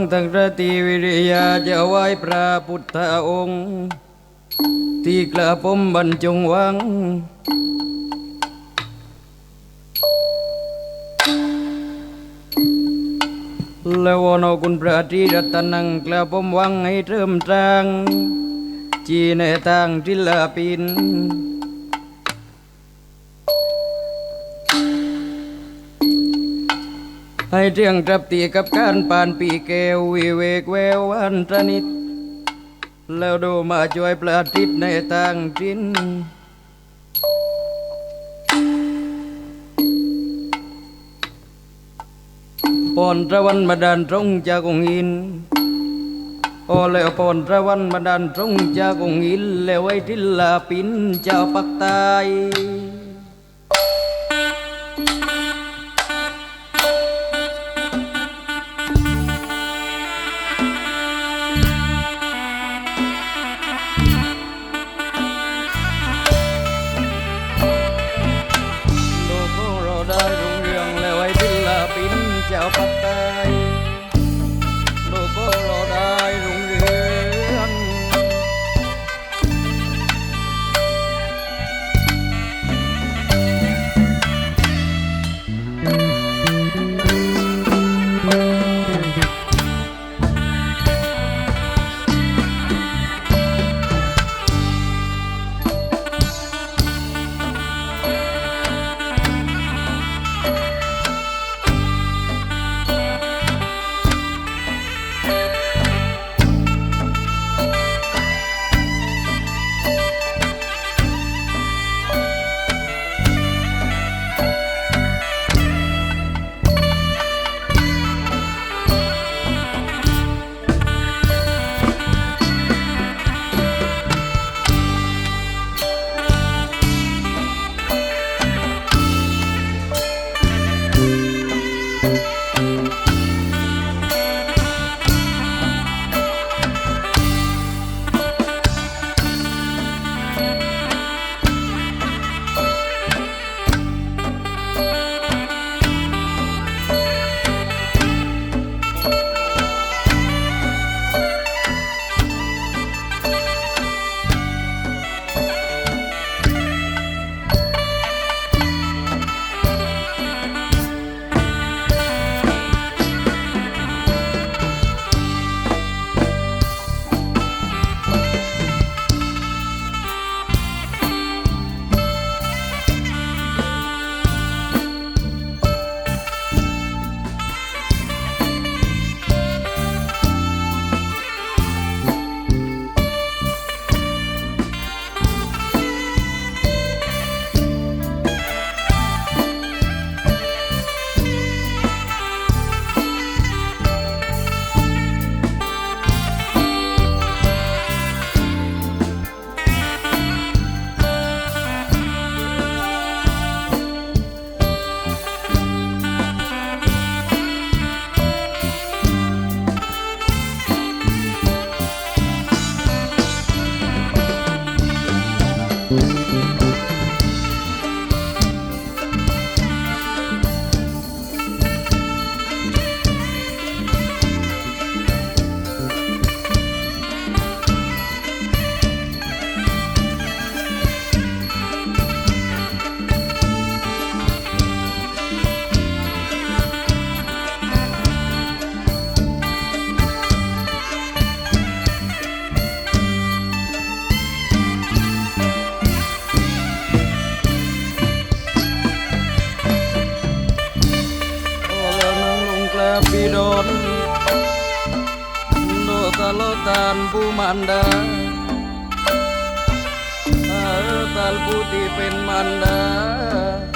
โนวังตังรติวิริยาจะไหวพระพุทธองค์ ที่กระผมบรรจงหวัง แล้ววนเอาคุณพระที่รัตนังกระผมหวังให้เริ่มทาง จีในทางที่ลาปิน ให้เรื่องกับตีกับการปานปีแก้ววิเวกแวววันตนิด แล้วดูมาช่วยประทิศในทางจินปอนตะวันมาดานตรงจากองอินโอแล้วปอนตะวันมาดานตรงจากองอินแล้วไว้ที่ลาปินเจ้าปักใตาย Sultan Bumanda Al Talbuti Pin Mandar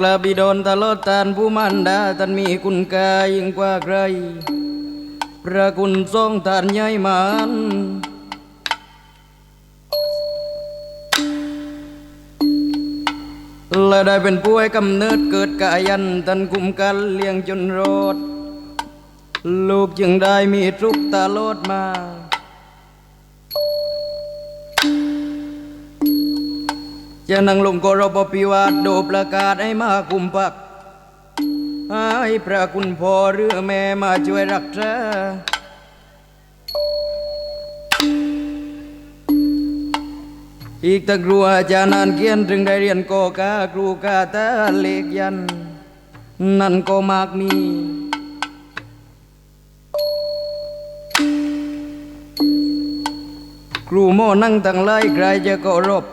กลาบิดอนตลอดตานผู้มันดาท่านมีคุณกายิ่งกว่าใคร พระคุณทรงทานใหญ่มันและได้เป็นผู้ให้กำเนิดเกิดกายันท่านกุมกันเลี้ยงจนรอด ลูกจึงได้มีทุกข์ตลอดมา จะนั่งลงกรบปิวาสโดประกาศให้มากุมปักให้พระคุณพ่อหรือแม่มาช่วยรักษาอีกตะกรัวอาจารย์นานเกียนถึงได้เรียนโกกาครูกาตาเลกยัน นั่นก็มากมีครูโมนั่งตั้งไล่ใครจะเคารพ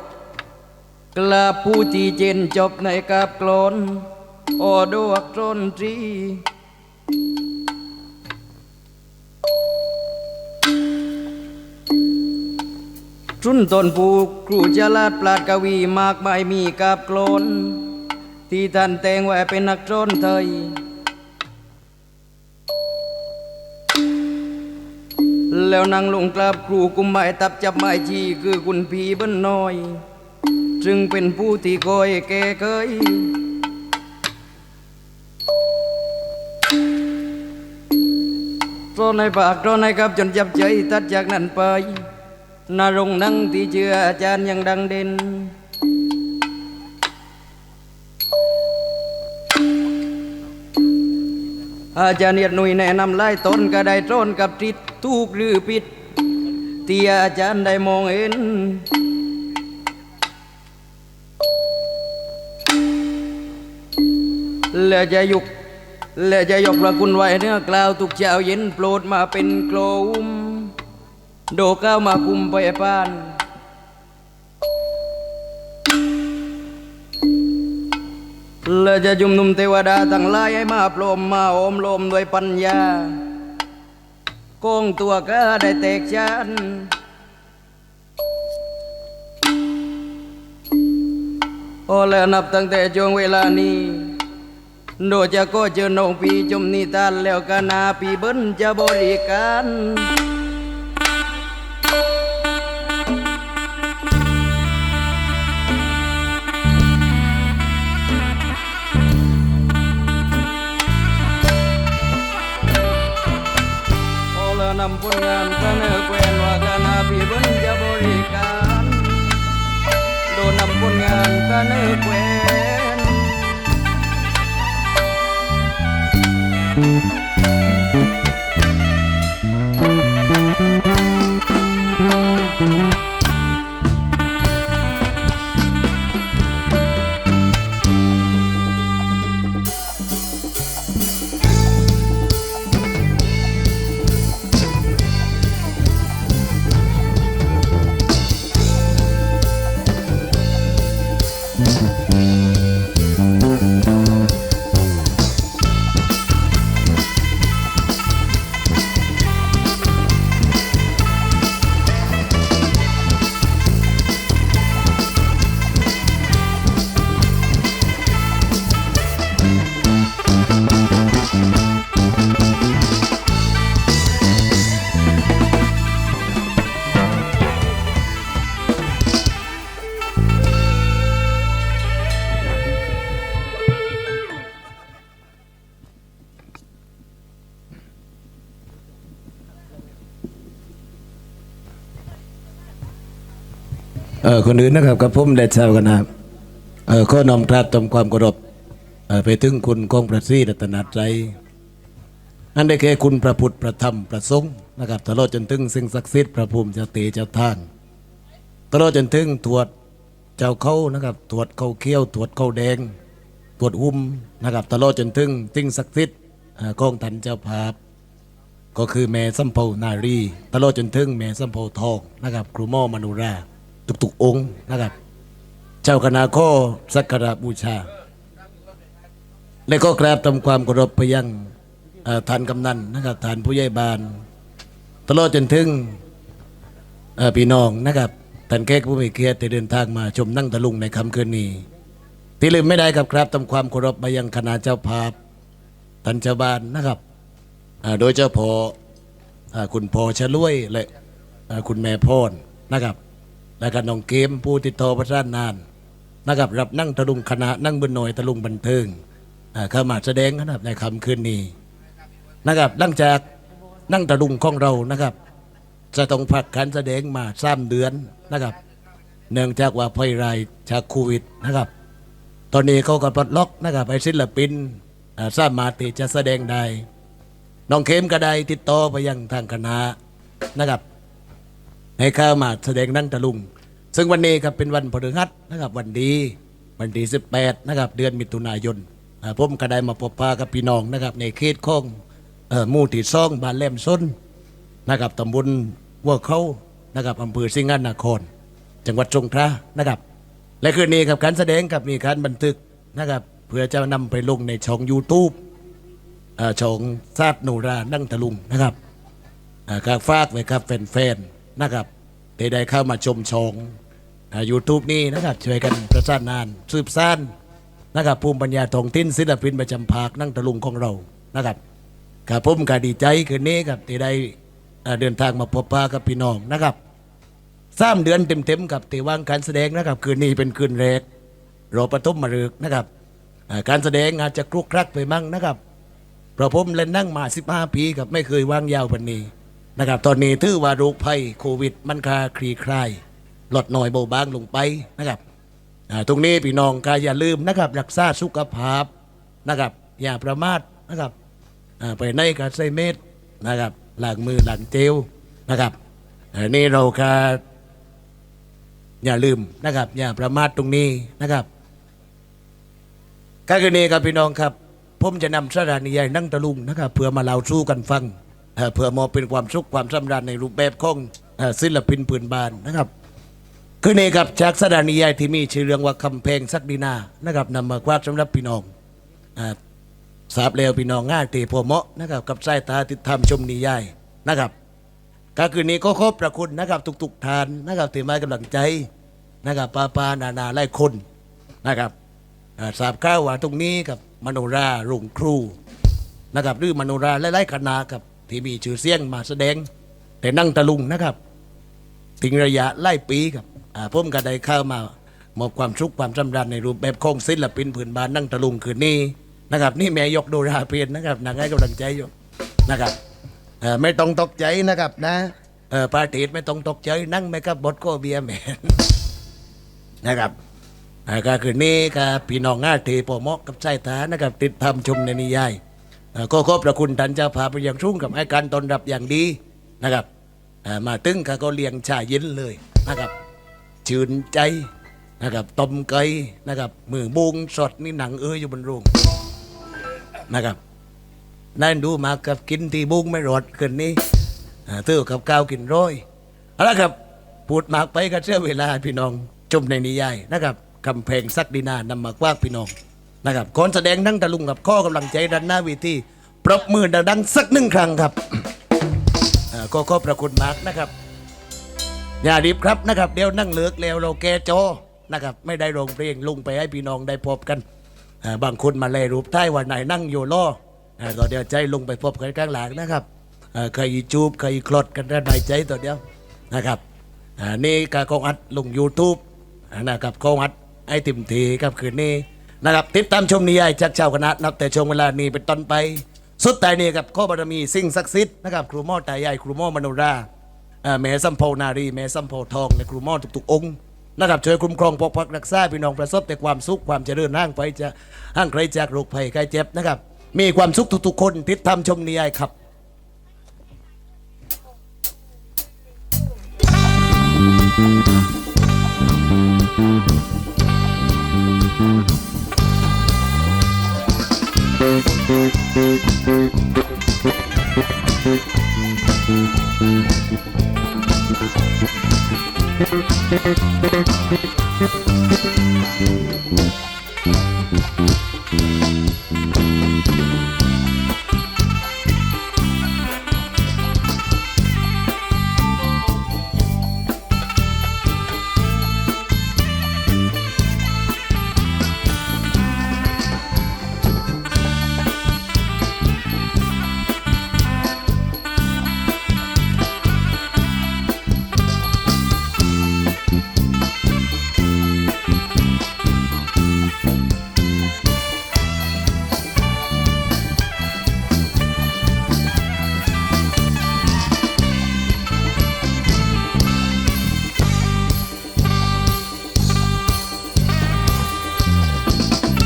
กลาผู้ที่เจนจบในกาบกลนโอดวกตนตรีชุนตนผูกครูจลาดปราดกวีมากมายมีกาบกลนที่ท่านแต่งไว้เป็นนักโจนไทยแล้วนางลงกราบครูกุมไม้ตับจับไม้ชีคือคุณพีเบิ้นน้อย จึงเป็นผู้ที่คอยแก้เคยร้อนในปากร้อนในครับจนจับใจตัดจากนั้นไปนารงนั่งที่เชื่ออาจารย์ยังดังเด่นอาจารย์เนียดหนุ่ยแนะนำไล่ต้นก็ได้ต้นกับทิศทุกหรือผิดที่อาจารย์ได้มองเห็น และจะยุกและจะยกพระคุณไว้เนื้อกล่าวทุกเช้าเย็นโปรดมาเป็นโกลมโดก้าวมาคุมไปปานและจะจุมนุมเทวดาทั้งหลายให้มาโปรมมาอมลมด้วยปัญญาโกงตัวก็ได้แตกชันโอ้แล้วนับตั้งแต่ช่วงเวลานี้ โดจะก็เจอน้องปีจุมนิทานแล้วก็นาปีเบิ้นจะบริการโอ้แล้วนำผลงานเสนอแควนว่าก็นาปีเบิ้นจะบริการ โดนนำผลงานเสนอแควน ค เออคนอื่นนะครับกับผมแดดชาวกันนะครับเออข้อน้อมกราบทำความเคารพเออไปถึงคุณกองประสีรัตนตรัยอันได้แค่คุณพระพุทธพระธรรมพระสงฆ์นะครับตลอดจนถึงสิ่งศักดิ์สิทธิ์พระภูมิเจ้าเตเจ้าท่านตลอดจนถึงตรวจเจ้าเขานะครับตรวจเขาเขี้ยวตรวจเขาแดงตรวจหุ้มนะครับตลอดจนถึงสิ่งศักดิ์สิทธิ์เอ่อของท่านเจ้าภาพ ก็คือแม่สัมโพนารี ตลอดจนถึงแม่สัมโพทองนะครับครูหม่อมนุรา ทุกๆองค์นะครับ เจ้าคณะข้อสักการะบูชา และก็กราบทำความเคารพไปยังเอ่อท่านกำนันนะครับท่านผู้ใหญ่บ้าน ตลอดจนถึงพี่น้องนะครับท่านแขกผู้มีเกียรติเดินทางมาชมนั่งตะลุงในค่ำคืนนี้ ที่ลืมไม่ได้ครับครับทำความเคารพไปยังคณะเจ้าภาพท่านเจ้าบ้านนะครับโดยเจ้าพออ่าคุณพอชะลุยและคุณแม่พรนะครับ และก็น้องเกมผู้ติดต่อประสานนานนะครับรับนั่งตะลุงคณะนั่งบนหน่อยตะลุงบันเทิงอ่าเข้ามาแสดงนะครับในค่ำคืนนี้นะครับหลังจากนั่งตะลุงของเรานะครับ จะต้องพักการแสดงมาสามเดือนนะครับ เนื่องจากว่าภัยรายจากโควิดนะครับ ตอนนี้เขาก็ปลดล็อกนะครับไอ้ศิลปินอ่าสามารถที่จะแสดงได้น้องเข้มก็ได้ติดต่อไปยังทางคณะนะครับ ให้เข้ามาแสดงนั่งตะลุง ซึ่งวันนี้ครับเป็นวันพฤหัสนะครับวันดีวันที่18นะครับเดือนมิถุนายนผมก็ได้มาพบปะกับพี่น้องนะครับในเขตของหมู่ที่ซ่องบ้านแหลมส้นนะครับตำบลวัวเขานะครับอำเภอสิงห์นคร จังหวัดสงขลานะครับ และคืนนี้ครับการแสดงกับมีการบันทึกนะครับเพื่อจะนำไปลงในช่อง YouTube ช่องซาดโนรานั่งตะลุงนะครับอ่าก็ฝากไว้ครับแฟนๆ นะครับที่ได้เข้ามาชมช่องยูทูบนี้นะครับช่วยกันประสานงานสืบสานนะครับภูมิปัญญาท้องถิ่นศิลปินประจำภาคนั่งตะลุงของเรานะครับกับผมก็ดีใจคืนนี้ครับที่ได้เดินทางมาพบปะกับพี่น้องนะครับสามเดือนเต็มๆกับตีว่างการแสดงนะครับ คืนนี้เป็นคืนแรกรอปฐมมาฤกษ์นะครับการแสดงอาจจะคลุกคลักไปมั่งนะครับเพราะผมเล่นนั่งมา 15 ปีกับไม่เคยว่างยาวพันนี้ นะครับ ตอนนี้ถือว่าโรคภัยโควิด มันคลาคลีคลายลดหน่อยเบาบางลงไปนะครับอ่าตรงนี้พี่น้องก็อย่าลืมนะครับรักษาสุขภาพนะครับ อย่าประมาทนะครับอ่าไปในกับใส่เม็ดนะครับล้างมือล้างเจลนะครับอันนี้เราก็อย่าลืมนะครับ อย่าประมาทตรงนี้นะครับการคืนนี้ครับพี่น้องครับ ผมจะนำสถานีใหญ่นั่งตะลุงนะครับเพื่อมาเล่าสู้กันฟัง เอ่อเพื่อมอบเป็นความสุขความสำราญในรูปแบบของศิลปินปืนบานนะครับ คืนนี้ครับจากสถานีใหญ่ที่มีชื่อเรื่องว่าคำแพลงสักดินานะครับนำมาควาดสำหรับพี่น้องอ่าทราบแล้วพี่น้องง่ายตีพอเหมาะนะครับ กับสายตาติดตามชมนิยายนะครับก็คืนนี้ก็ขอบพระคุณนะครับทุกๆทานนะครับที่มาให้กำลังใจนะครับปาปานานาไล่คนนะครับอ่าบข่าวว่าตรงนี้กับมโนราโรงครูนะครับหรือมโนราไล่ๆคณะกับ ที่มีชื่อเสียงมาแสดง แต่นั่งตะลุงนะครับถึงระยะไล่ปีครับอ่าผมก็ได้เข้ามามอบความสุขความสำราญในรูปแบบของศิลปินผืนบานนั่งตะลุงคืนนี้นะครับ นี่แม่ยกโดราเพียนนะครับนางให้กำลังใจอยู่นะครับเออไม่ต้องตกใจนะครับนะเออปาติดไม่ต้องตกใจนั่งไม่กับบทโกเบียแมนนะครับอ่อก็คือนี่ก็พี่น้องง่าเทปอมอกกับใจตานะครับ ติดทำชมในนิยาย ก็ขอบพระคุณท่านเจ้าพาไปอย่างชุ่งกับให้การต้อนรับอย่างดีนะครับมาตึ้งก็ก็เลี้ยงชาเย็นเลยนะครับชื่นใจนะครับต้มไก่นะครับมือบุงสดนี่หนังเอ้ยอยู่บนโรงนะครับนั่นดูมากับกินที่บุ้งไม่รอดคืนนี้เตื้อกับก้าวกินร้อยเอาละครับพูดมากไปก็เสียเวลาพี่น้องชมในนิยายนะครับคำเพลงสักดินานำมากว้าพี่น้อง นะครับคนแสดงนั่งตะลุงกับข้อกำลังใจดันหน้าเวทีปรบมือดังๆสักหนึ่งครั้งครับอ่าก็ขอบพระคุณมากนะครับ อย่ารีบครับนะครับ เดี๋ยวนั่งเลือกแล้วเราแกโจอนะครับ ไม่ได้โรงเพลงลุงไปให้พี่น้องได้พบกันอ่าบางคนมาเลยรูปท้วันไหนนั่งอยู่ล่ออ่าก็เดี๋ยวใจลงไปพบกันข้างหลังนะครับอ่าใครจูบใครคลดกันได้ในใจตัวเดียวนะครับอ่านี่กากองอัดลง YouTube นะครับกองอัดไอติมทีครับคืนนี้ นะครับติดตามชมนิยายจากเจ้าคณะนับแต่ช่วงเวลานี้เป็นต้นไป สุดท้ายนี้กับข้อบารมีสิ่งศักดิ์สิทธิ์นะครับครูหมอตายใหญ่ครูหมอมโนราเอ่อแม่สัมโพนารีแม่สัมโพทองและครูหมอทุกๆองค์นะครับช่วยคุ้มครองปกปักรักษาพี่น้องประสบแต่ความสุขความเจริญห่างไปจะห่างไกลจากโรคภัยไข้เจ็บนะครับมีความสุขทุกๆ คนติดตามชมนิยายครับ Thank you.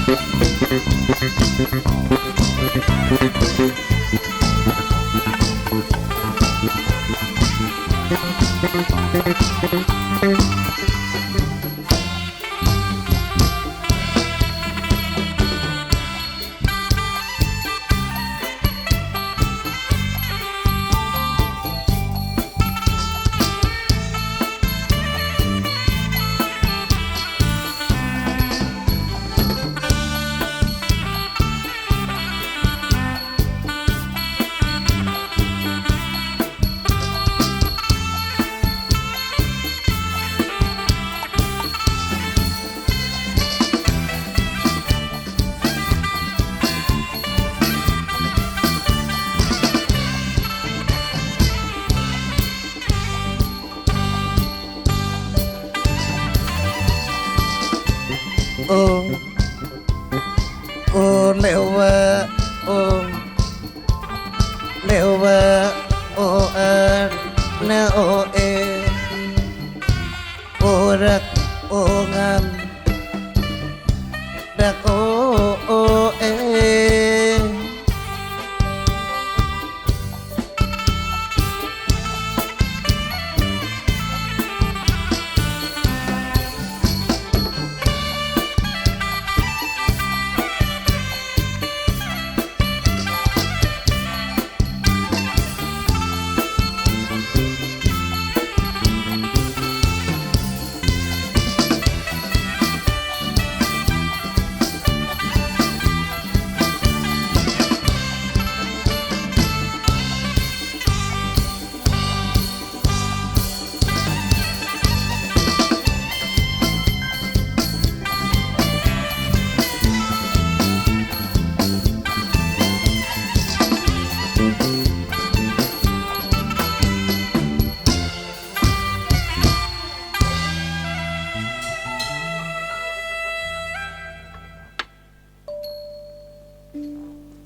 โ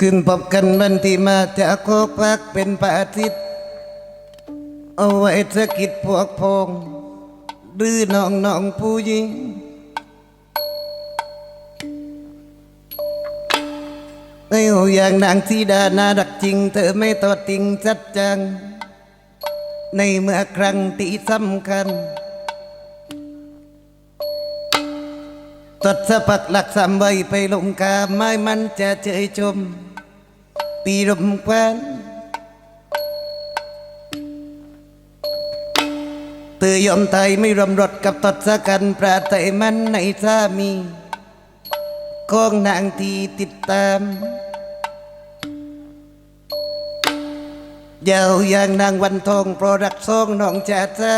ขึ้นพบกันบันที่มาจากโคกพักเป็นพระอาทิตย์เอาไว้สะกิดพวกพงหรือน้องน้องผู้หญิงไอ้โออย่างนางสีดาน่ารักจริง เธอไม่ตอดติงจัดจัง ในเมื่อครั้งที่สำคัญตัดสะปักหลักสามใบไปลงกาไม้มันจะเฉยชม ปีรมควนเธอยอมตายไม่รวมรถกับตดสะกันปราไตมันในสามีของนางทีติดตามยาวอย่างนางวันทองเพราะรักซองน้องจ่าเจ้า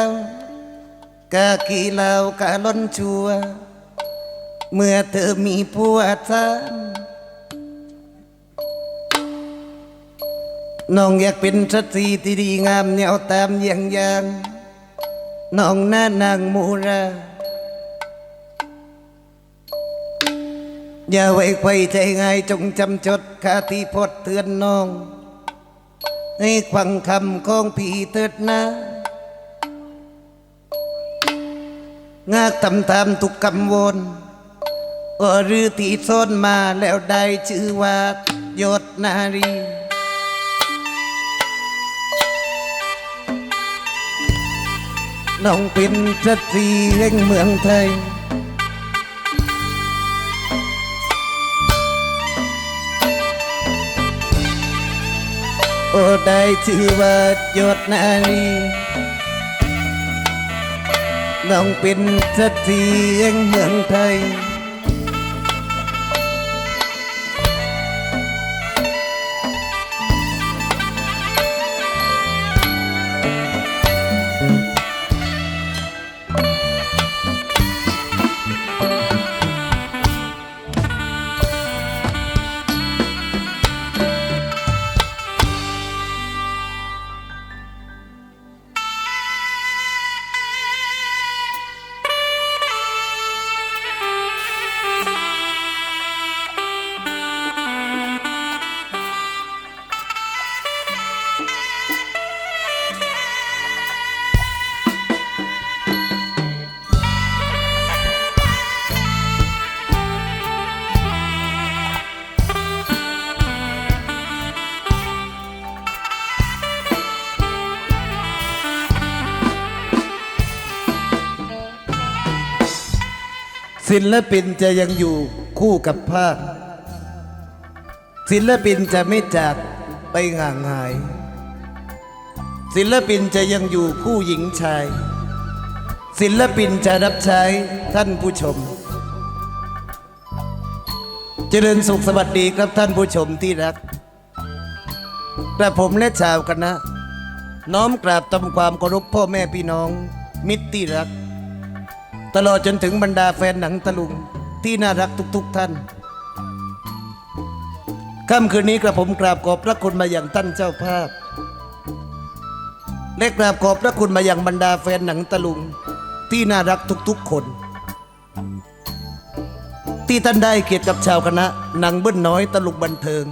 กากีลาวกาล้นชัว เมื่อเธอมีผัวทาน น้องอยากเป็นสตรีที่ดีงามแนวตามอย่างอย่างน้องหน้านางมูราอย่าไว้ไว้ใจง่ายจงจำจดคาที่พดเตือนน้อง ให้ควังคำของพี่เถิดนะงากทำตามทุกคำวนโอรือตีโซนมาแล้วได้ชื่อว่ายศนารี น้องเป็นสตรีแห่งเมืองไทย โอ้ได้ชื่อว่ายศนารีน้องเป็นสตรีแห่งเมืองไทย ศิลปินจะยังอยู่คู่กับภาพศิลปินจะไม่จากไปง่างหาย ศิลปินจะยังอยู่คู่หญิงชาย ศิลปินจะรับใช้ท่านผู้ชม เจริญสุขสวัสดีครับท่านผู้ชมที่รักกระผมและชาวคณะ น้อมกราบทำความเคารพพ่อแม่พี่น้อง มิตรที่รัก ตลอดจนถึงบรรดาแฟนหนังตะลุงที่น่ารักทุกๆทท่านค่ำคืนนี้กระผมกราบขอบพระคุณมาอย่างท่านเจ้าภาพและกราบขอบพระคุณมาอย่างบรรดาแฟนหนังตะลุงที่น่ารักทุกๆคน ที่ท่านได้เกียรติกับชาวคณะหนังเบิ้ลน้อยตลุกบันเทิง